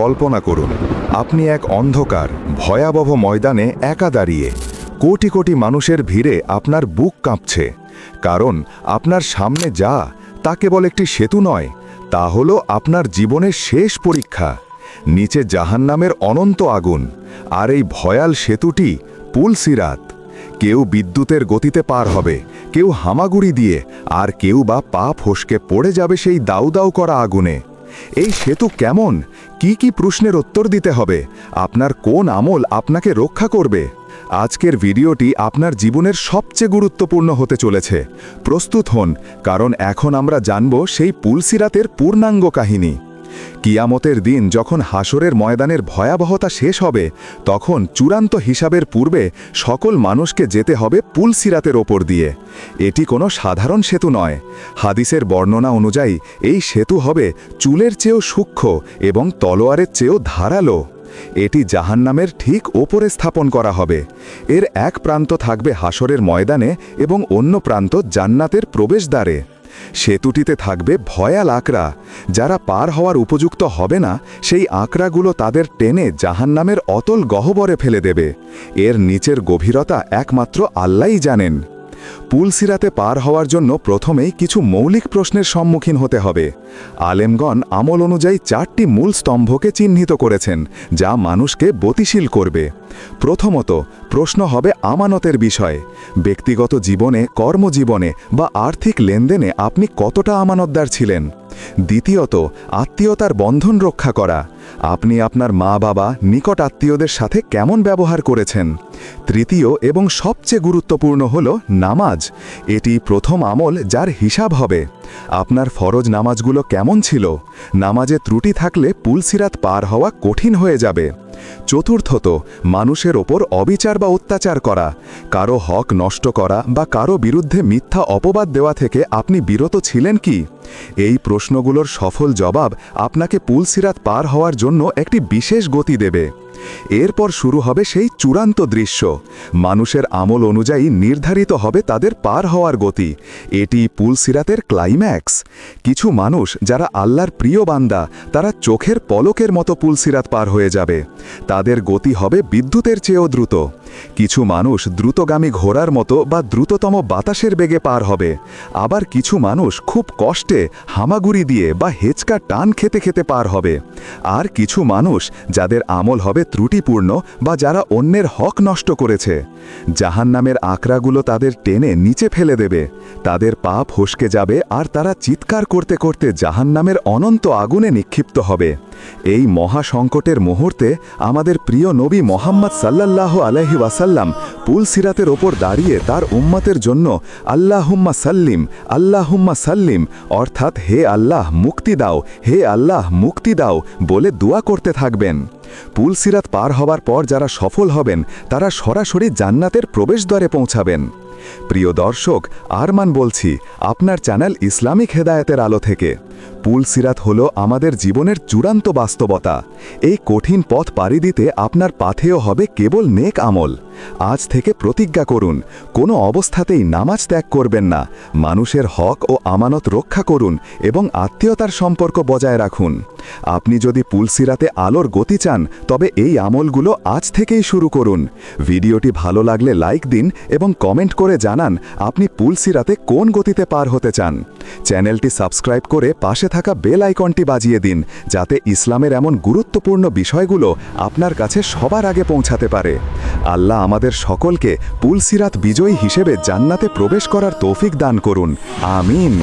কল্পনা করুন, আপনি এক অন্ধকার, ভয়াবহ ময়দানে একা দাঁড়িয়ে, কোটি কোটি মানুষের ভিড়ে আপনার বুক কাঁপছে। কারণ আপনার সামনে যা, তা কেবল একটি সেতু নয়, তা হল আপনার জীবনের শেষ পরীক্ষা। নিচে জাহান্নামের অনন্ত আগুন, আর এই ভয়াল সেতুটি পুল সিরাত কেউ বিদ্যুতের গতিতে পার হবে, কেউ হামাগুড়ি দিয়ে, আর কেউ বা পা ফসকে পড়ে যাবে সেই দাউ দাউ করা আগুনে। এই সেতু কেমন? কি কি প্রশ্নের উত্তর দিতে হবে? আপনার কোন আমল আপনাকে রক্ষা করবে? আজকের ভিডিওটি আপনার জীবনের সবচেয়ে গুরুত্বপূর্ণ হতে চলেছে। প্রস্তুত হন, কারণ এখন আমরা জানব সেই পুলসিরাতের পূর্ণাঙ্গ কাহিনী। কিয়ামতের দিন যখন হাসরের ময়দানের ভয়াবহতা শেষ হবে, তখন চূড়ান্ত হিসাবের পূর্বে সকল মানুষকে যেতে হবে পুলসিরাতের ওপর দিয়ে। এটি কোনো সাধারণ সেতু নয়। হাদিসের বর্ণনা অনুযায়ী, এই সেতু হবে চুলের চেয়েও সূক্ষ্ম এবং তলোয়ারের চেয়েও ধারালো। এটি জাহান্নামের ঠিক ওপরে স্থাপন করা হবে। এর এক প্রান্ত থাকবে হাসরের ময়দানে এবং অন্য প্রান্ত জান্নাতের প্রবেশদ্বারে। সেতুটিতে থাকবে ভয়াল আঁকড়া। যারা পার হওয়ার উপযুক্ত হবে না, সেই আঁকড়াগুলো তাদের টেনে জাহান্নামের অতল গহ্বরে ফেলে দেবে। এর নিচের গভীরতা একমাত্র আল্লাই জানেন। পুলসিরাতে পার হওয়ার জন্য প্রথমেই কিছু মৌলিক প্রশ্নের সম্মুখীন হতে হবে। আলেমগণ আমল অনুযায়ী চারটি মূল স্তম্ভকে চিহ্নিত করেছেন, যা মানুষকে গতিশীল করবে। প্রথমত, প্রশ্ন হবে আমানতের বিষয়ে। ব্যক্তিগত জীবনে, কর্মজীবনে বা আর্থিক লেনদেনে আপনি কতটা আমানতদার ছিলেন? দ্বিতীয়ত, আত্মীয়তার বন্ধন রক্ষা করা। আপনি আপনার মা বাবা নিকট আত্মীয়দের সাথে কেমন ব্যবহার করেছেন? তৃতীয় এবং সবচেয়ে গুরুত্বপূর্ণ হল নামাজ। এটি প্রথম আমল যার হিসাব হবে। আপনার ফরজ নামাজগুলো কেমন ছিল? নামাজে ত্রুটি থাকলে পুলসিরাত পার হওয়া কঠিন হয়ে যাবে। চতুর্থত, মানুষের ওপর অবিচার বা অত্যাচার করা। কারও হক নষ্ট করা বা কারও বিরুদ্ধে মিথ্যা অপবাদ দেওয়া থেকে আপনি বিরত ছিলেন কি? এই প্রশ্নগুলোর সফল জবাব আপনাকে পুলসিরাত পার হওয়ার জন্য একটি বিশেষ গতি দেবে। এরপর শুরু হবে সেই চূড়ান্ত দৃশ্য। মানুষের আমল অনুযায়ী নির্ধারিত হবে তাদের পার হওয়ার গতি। এটি পুলসিরাতের ক্লাইম্যাক্স। কিছু মানুষ যারা আল্লাহর প্রিয় বান্দা, তারা চোখের পলকের মতো পুলসিরাত পার হয়ে যাবে। তাদের গতি হবে বিদ্যুতের চেয়েও দ্রুত। কিছু মানুষ দ্রুতগামী ঘোড়ার মতো বা দ্রুততম বাতাসের বেগে পার হবে। আবার কিছু মানুষ খুব কষ্টে হামাগুড়ি দিয়ে বা হেঁচকা টান খেতে খেতে পার হবে। আর কিছু মানুষ যাদের আমল হবে ত্রুটিপূর্ণ বা যারা অন্যের হক নষ্ট করেছে। জাহান্নামের আঁকড়াগুলো তাদের টেনে নিচে ফেলে দেবে। তাদের পা ফসকে যাবে আর তারা চিৎকার করতে করতে জাহান্নামের অনন্ত আগুনে নিক্ষিপ্ত হবে। এই মহা সংকটের মুহূর্তে আমাদের প্রিয় নবী মোহাম্মদ সাল্লাল্লাহ আলহি ওয়াসাল্লাম পুল সিরাতের ওপর দাঁড়িয়ে তার উম্মতের জন্য আল্লাহুম্মা সাল্লিম আল্লাহুম্মা সাল্লিম, অর্থাৎ হে আল্লাহ মুক্তি দাও, হে আল্লাহ মুক্তি দাও বলে দোয়া করতে থাকবেন। পুলসিরাত পার হবার পর যারা সফল হবেন, তারা সরাসরি জান্নাতের প্রবেশদ্বারে পৌঁছাবেন। প্রিয় দর্শক, আরমান বলছি, আপনার চ্যানেল ইসলামিক হেদায়তের আলো থেকে। পুলসিরাত হল আমাদের জীবনের চূড়ান্ত বাস্তবতা। এই কঠিন পথ পাড়ি দিতে আপনার পাথেও হবে কেবল নেক আমল। আজ থেকে প্রতিজ্ঞা করুন, কোনো অবস্থাতেই নামাজ ত্যাগ করবেন না। মানুষের হক ও আমানত রক্ষা করুন এবং আত্মীয়তার সম্পর্ক বজায় রাখুন। আপনি যদি পুলসিরাতে আলোর গতি চান, তবে এই আমলগুলো আজ থেকেই শুরু করুন। ভিডিওটি ভালো লাগলে লাইক দিন এবং কমেন্ট করে জানান, আপনি পুলসিরাতে কোন গতিতে পার হতে চান। চ্যানেলটি সাবস্ক্রাইব করে পাশে থাকা বেল আইকনটি বাজিয়ে দিন, যাতে ইসলামের এমন গুরুত্বপূর্ণ বিষয়গুলো আপনার কাছে সবার আগে পৌঁছাতে পারে। আল্লাহ আমাদের সকলকে পুলসিরাত বিজয়ী হিসেবে জান্নাতে প্রবেশ করার তৌফিক দান করুন। আমিন।